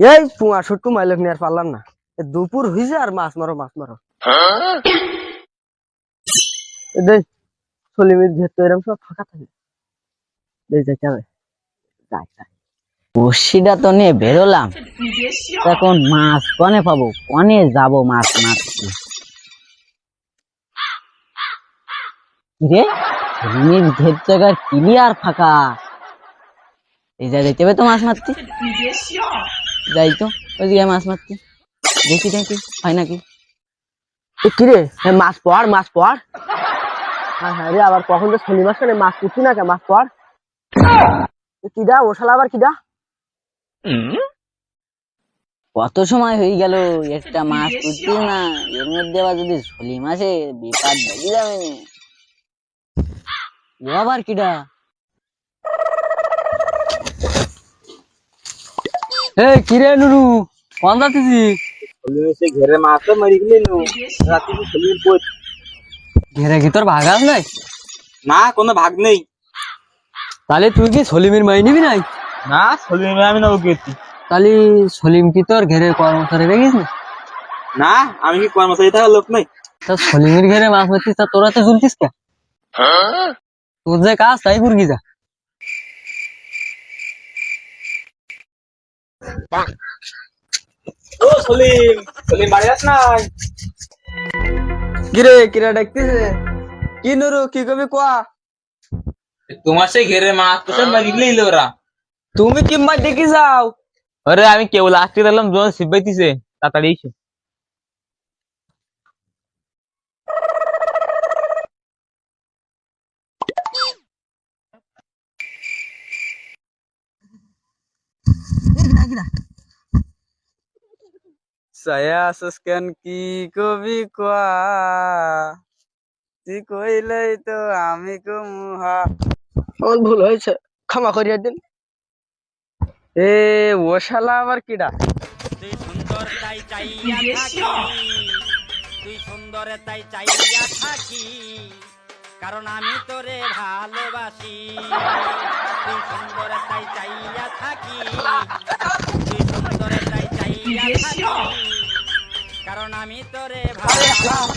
এই পুয়া সুটকু মাইলক নিয়ে আর পারলাম না। দুপুর হয়েছে আর মাছ মারো মাছ মারো। দেখ সলিমের ভেতর এরকম সব ফাঁকা থাকে। দেখ যাই যাবে যাই যাই। বড়শিটা তো নিয়ে বেরোলাম। এখন মাছ কনে পাবো, কনে যাব মাছ মারতে। কিরে? রিমির ঘের জায়গার ক্লিয়ার ফাঁকা। এই যা যেতে হবে তো মাছ মারতে? যাই তো ওইদিকে মাছ মারতে। দেখি দেখি হয় নাকি? কিরে? মাছ পড় মাছ পড়। হ্যাঁ হ্যাঁ রে আবার কখন তো শনি মাস মাছ পুষি না কে? মাছ পড়। এ কিডা ও শালা আবার কিডা? কত সময় হয়ে গেল একটা মাছ তুলতে না। এর মধ্যে আবার যদি ছলি মাছে বিপদ বেরিয়ে যাবে। ও আবার কিডা? এ কিরে নুরু কোন যাচ্ছিস? সে ঘেরে মাছ তো মারি গেলি নু রাতে কি সলির পোত ঘেরে কি তোর ভাগাস নাই? না কোনো ভাগ নেই। তাহলে তুই কি সলিমের মাই নিবি নাই? না সলির আমি না ওকে তাহলে সলিম কি তোর ঘেরে কর্মচারী দেখিস না? না আমি কি কর্মচারী থাকার লোক নই। তা সলিমের ঘেরে মাছ মারছিস তা তোরা তো কে? তোর যে কাজ তাই মুরগি যা। ও সলিম সলিম বাড়ি আস নাই। কিরে কিরা ডাকতেছে? কি নুরু কি কবি কোয়া? তোমার সেই ঘেরে মাছ তো সব মারি গেলি ওরা। তুমি কি মাছ দেখি যাও? আরে আমি কেবল আসতে দিলাম জন সিবাইতিছে তাড়াতাড়ি এসো। ছায়া সস্কেন কি কবি কোয়া? তুই কইলেই তো আমি কুমহা আমার ভুল হয়েছে ক্ষমা করিয়া দিন। এ ও শালা আবার কিডা? তুই সুন্দর তাই চাইয়া থাকি। তুই সুন্দর তাই চাইয়া থাকি। কারণ আমি তোরে ভালোবাসি। তুই সুন্দর তাই চাইয়া থাকি। তুই সুন্দর তাই চাইয়া থাকি। কারণ আমি তোরে ভালোবাসি।